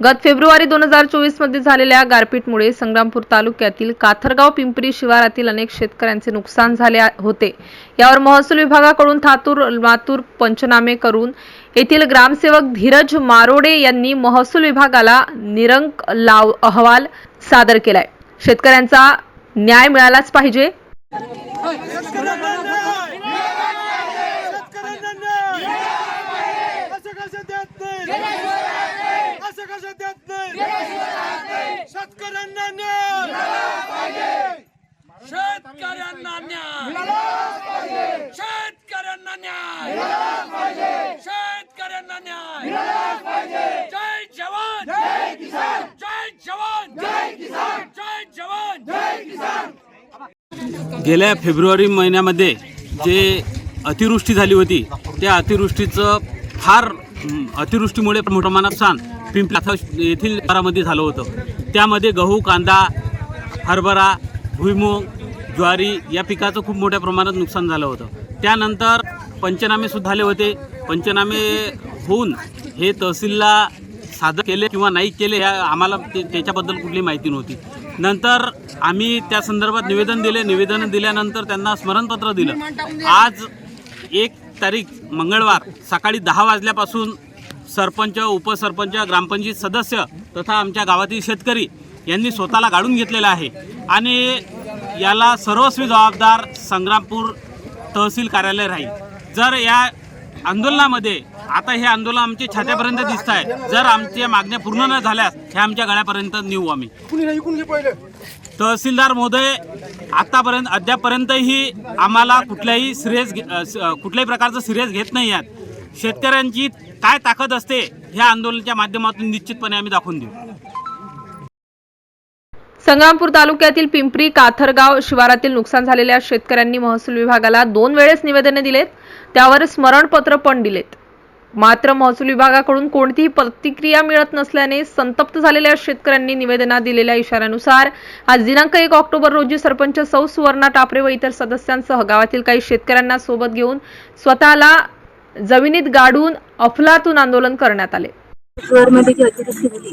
गत फेब्रुवारी दोन हजार चोवीसमध्ये झालेल्या गारपीटमुळे संग्रामपूर तालुक्यातील काथरगाव पिंपरी शिवारातील अनेक शेतकऱ्यांचे नुकसान झाले होते. यावर महसूल विभागाकडून थातूर मातूर पंचनामे करून येथील ग्रामसेवक धीरज मारोडे यांनी महसूल विभागाला निरंक लाव अहवाल सादर केलाय. शेतकऱ्यांचा न्याय मिळालाच पाहिजे. देत नाही असं कसं देत नाही शेतकऱ्यांना न्याय! शेतकऱ्यांना न्याय! शेतकऱ्यांना न्याय! शेतकऱ्यांना न्याय! जय जवान! जय किसान जय जवान! जय किसान जय जवान! जय किसान गेल्या फेब्रुवारी महिन्यामध्ये जे अतिवृष्टी झाली होती त्या अतिवृष्टीचं फार अतिवृष्टीमुळे मोठं प्रमाणात नुकसान पिंपला येथील शहरामध्ये झालं होतं. त्यामध्ये गहू कांदा हरभरा भुईमूग ज्वारी या पिकाचं खूप मोठ्या प्रमाणात नुकसान झालं होतं. त्यानंतर पंचनामेसुद्धा आले होते. पंचनामे होऊन हे तहसीलला सादर केले किंवा नाही केले ह्या आम्हाला ते त्याच्याबद्दल कुठली माहिती नव्हती. नंतर आम्ही त्या संदर्भात निवेदन दिले. निवेदन दिल्यानंतर त्यांना स्मरणपत्र दिलं. आज एक तारीख मंगळवार सकाळी दहा वाजल्यापासून सरपंच उपसरपंच ग्रामपंचायत सदस्य तथा आमच्या गावातील शेतकरी यांनी स्वतःला गाडून घेतलेला आहे. आणि याला सर्वस्वी जबाबदार संग्रामपूर तहसील कार्यालय राहील. जर या आंदोलनामध्ये आता हे आंदोलन आमच्या छात्यापर्यंत दिसत आहे. जर आमच्या मागण्या पूर्ण न झाल्यास हे आमच्या गळ्यापर्यंत नेऊ आम्ही. तहसीलदार महोदय आतापर्यंत अद्यापर्यंतही आम्हाला कुठल्याही सिरियस कुठल्याही प्रकारचं सिरियस घेत नाही आहेत. शेतकऱ्यांची काय ताकद असते ह्या आंदोलनाच्या माध्यमातून निश्चितपणे आम्ही दाखवून देऊ. संग्रामपूर तालुक्यातील पिंपरी काथरगाव शिवारातील नुकसान झालेल्या शेतकऱ्यांनी महसूल विभागाला दोन वेळेस निवेदने दिलेत. त्यावर स्मरणपत्र पण दिलेत. मात्र महसूल विभागाकडून कोणतीही प्रतिक्रिया मिळत नसल्याने संतप्त झालेल्या शेतकऱ्यांनी निवेदनात दिलेल्या इशाऱ्यानुसार आज दिनांक एक ऑक्टोबर रोजी सरपंच सौ सुवर्णा टापरे व इतर सदस्यांसह गावातील काही शेतकऱ्यांना सोबत घेऊन स्वतःला जमिनीत गाडून अफलातून आंदोलन करण्यात आले. शहरमध्ये जी अतिवृष्टी झाली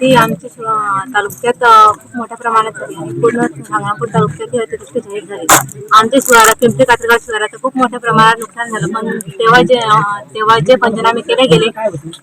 ती आमच्या तालुक्यात खूप मोठ्या प्रमाणात झाली आणि पूर्ण सांगणापूर तालुक्यात ही अतिवृष्टी जाहीर झाली. आमच्या शहरात पिंपरी कात्रगाव शहराचं खूप मोठ्या प्रमाणात नुकसान झालं. पण तेव्हा जे तेव्हा जे पंचनामे केले गेले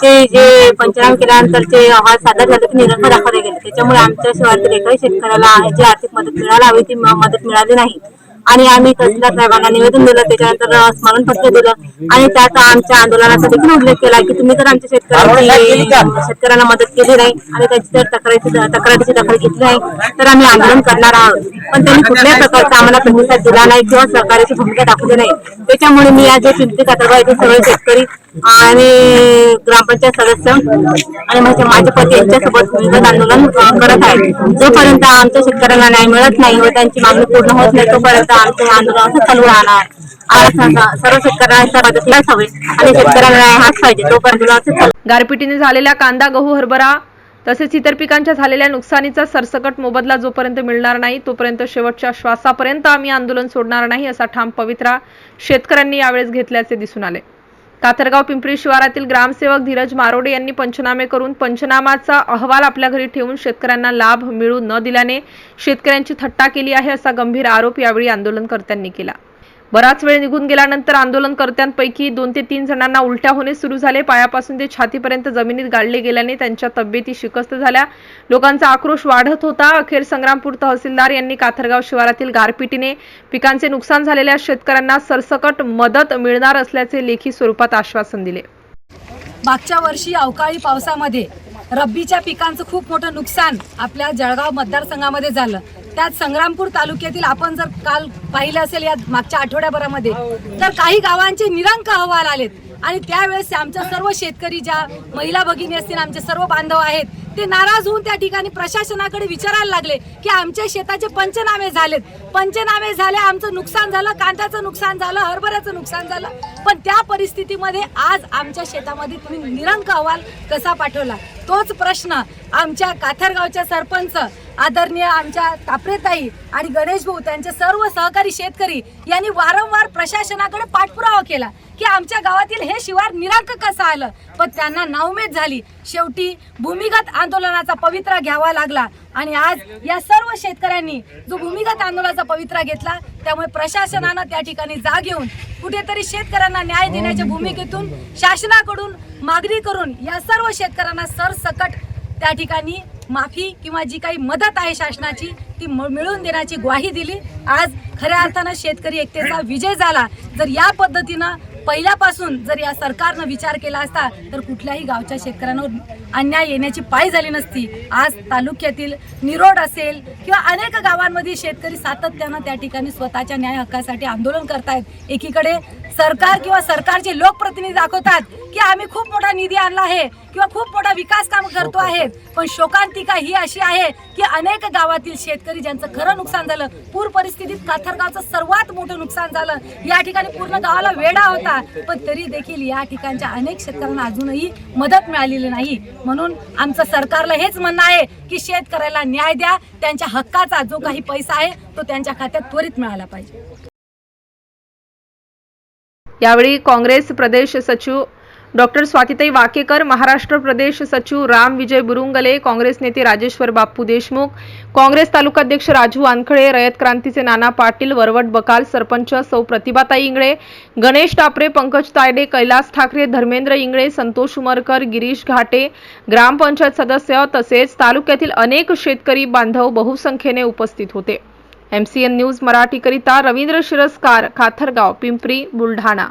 ते जे पंचनामे केल्यानंतर जे अहवाल सादर झाले ते निरंतर दाखवले गेले. त्याच्यामुळे आमच्या शहरातील एकाही शेतकऱ्याला जी आर्थिक मदत मिळायला हवी ती मदत मिळाली नाही. आणि आम्ही तहसीलदार साहेबांना निवेदन दिलं त्याच्यानंतर अ, स्मरणपत्र दिलं. आणि त्यात आमच्या आंदोलनाचा देखील उल्लेख केला की तुम्ही तर आमच्या शेतकऱ्यांची शेतकऱ्यांना मदत केली नाही आणि त्याची जर तक्रारीची तक्रारीची दखल घेतली नाही. तर आम्ही आंदोलन करणार आहोत. पण त्यांनी कुठल्याही प्रकारचा आम्हाला प्रतिसाद दिला नाही किंवा सहकार्याची भूमिका दाखवली नाही. त्याच्यामुळे मी आज कातरगाव येथे सर्व शेतकरी आणि ग्रामपंचायत सदस्य आणि माझ्या माझे पती यांच्यासोबत विरोध आंदोलन करत आहे. जोपर्यंत आमच्या शेतकऱ्यांना न्याय मिळत नाही व त्यांची मागणी पूर्ण होत नाही तोपर्यंत आमचं आंदोलन असं चालू राहणार. सर्व हवे आणि शेतकऱ्यांना न्याय हाच पाहिजे तोपर्यंत गारपिटीने झालेल्या कांदा गहू हरभरा तसेच इतर पिकांच्या झालेल्या नुकसानीचा सरसकट मोबदला जोपर्यंत मिळणार नाही तोपर्यंत शेवटच्या श्वासापर्यंत आम्ही आंदोलन सोडणार नाही असा ठाम पवित्रा शेतकऱ्यांनी यावेळेस घेतल्याचे दिसून आले. कातरगाव पिंपरी शिवारातील ग्रामसेवक धीरज मारोडे यांनी पंचनामे करून पंचनामाचा अहवाल आपल्या घरी ठेवून शेतकऱ्यांना लाभ मिळू न दिल्याने शेतकऱ्यांची थट्टा केली आहे असा गंभीर आरोप यावेळी आंदोलनकर्त्यांनी केला. बराच वेळ निघून गेल्यानंतर आंदोलनकर्त्यांपैकी दोन ते तीन जणांना उलट्या होणे सुरू झाले. पायापासून ते छातीपर्यंत जमिनीत गाडले गेल्याने त्यांच्या तब्येती शिकस्त झाल्या. लोकांचा आक्रोश वाढत होता. अखेर संग्रामपूर तहसीलदार यांनी काथरगाव शिवारातील गारपिटीने पिकांचे नुकसान झालेल्या शेतकऱ्यांना सरसकट मदत मिळणार असल्याचे लेखी स्वरूपात आश्वासन दिले. मागच्या वर्षी अवकाळी पावसामध्ये रब्बीच्या पिकांचं खूप मोठं नुकसान आपल्या जळगाव मतदारसंघामध्ये झालं. त्यात संग्रामपूर तालुक्यातील आपण जर काल पाहिलं असेल या मागच्या आठवड्याभरामध्ये तर काही गावांचे निरंक अहवाल आलेत. आणि त्यावेळेस आमच्या सर्व शेतकरी ज्या महिला भगिनी असतील आमचे सर्व बांधव आहेत ते नाराज होऊन त्या ठिकाणी प्रशासनाकडे विचारायला लागले की आमच्या शेताचे पंचनामे झालेत. पंचनामे झाले आमचं नुकसान झालं कांद्याचं नुकसान झालं हरभऱ्याचं नुकसान झालं. पण त्या परिस्थितीमध्ये आज आमच्या शेतामध्ये तुम्ही निरंक अहवाल कसा पाठवला? तोच प्रश्न आमच्या काथरगावच्या सरपंच आदरणीय आमच्या तापरेताई आणि गणेश भाऊ त्यांचे सर्व सहकारी शेतकरी यांनी वारंवार प्रशासनाकडे पाठपुरावा केला की आमच्या गावातील हे शिवार निरांक कसं आलं? पण त्यांना नाउमेद झाली. शेवटी भूमिगत आंदोलनाचा पवित्रा घ्यावा लागला आणि आज या सर्व शेतकऱ्यांनी जो भूमिगत आंदोलनाचा पवित्रा घेतला त्यामुळे प्रशासनानं त्या ठिकाणी जाग घेऊन कुठेतरी शेतकऱ्यांना न्याय देण्याच्या भूमिकेतून शासनाकडून मागणी करून या सर्व शेतकऱ्यांना सरसकट त्या ठिकाणी माफी किंवा जी काही मदत आहे शासनाची ती म- मिळवून देण्याची ग्वाही दिली. आज खऱ्या अर्थानं शेतकरी एकतेचा विजय झाला. जर या पद्धतीनं पहिल्यापासून जर या सरकारनं विचार केला असता तर कुठल्याही गावच्या शेतकऱ्यांवर अन्याय येण्याची पाय झाली नसती. आज तालुक्यातील निरोड असेल किंवा अनेक गावांमध्ये शेतकरी सातत्यानं त्या ठिकाणी स्वतःच्या न्याय हक्कासाठी आंदोलन करतायत. एकीकडे सरकार किंवा सरकारचे लोकप्रतिनिधी दाखवतात की आम्ही खूप मोठा निधी आणला आहे किंवा खूप मोठा विकास काम करतो आहे. पण शोकांतिका ही अशी आहे की अनेक गावातील शेतकरी ज्यांचं खरं नुकसान झालं पूर परिस्थितीत काथरगावचं सर्वात मोठं नुकसान झालं या ठिकाणी पूर्ण गावाला वेढा होता. पण तरी देखील या ठिकाणच्या अनेक शेतकऱ्यांना अजूनही मदत मिळालेली नाही. म्हणून आमचं सरकारला हेच म्हणणं आहे की शेतकऱ्याला न्याय द्या त्यांच्या हक्काचा जो काही पैसा आहे तो त्यांच्या खात्यात त्वरित मिळाला पाहिजे. यावेळी काँग्रेस प्रदेश सचिव डॉक्टर स्वातिताई वाकेकर महाराष्ट्र प्रदेश सचिव राम विजय बुरुंगले काँग्रेस नेते राजेश्वर बाप्पू देशमुख काँग्रेस तालुकाध्यक्ष राजू वानखळे रयत क्रांतीचे नाना पाटील वरवट बकाल सरपंच सौ प्रतिभाताई इंगळे गणेश टापरे पंकज तायडे कैलास ठाकरे धर्मेंद्र इंगळे संतोष उमरकर गिरीश घाटे ग्रामपंचायत सदस्य तसेच तालुक्यातील अनेक शेतकरी बांधव बहुसंख्येने उपस्थित होते. एमसीएन न्यूज मराठीकरिता रवींद्र शिरस्कार खाथरगाव पिंपरी बुलढाणा.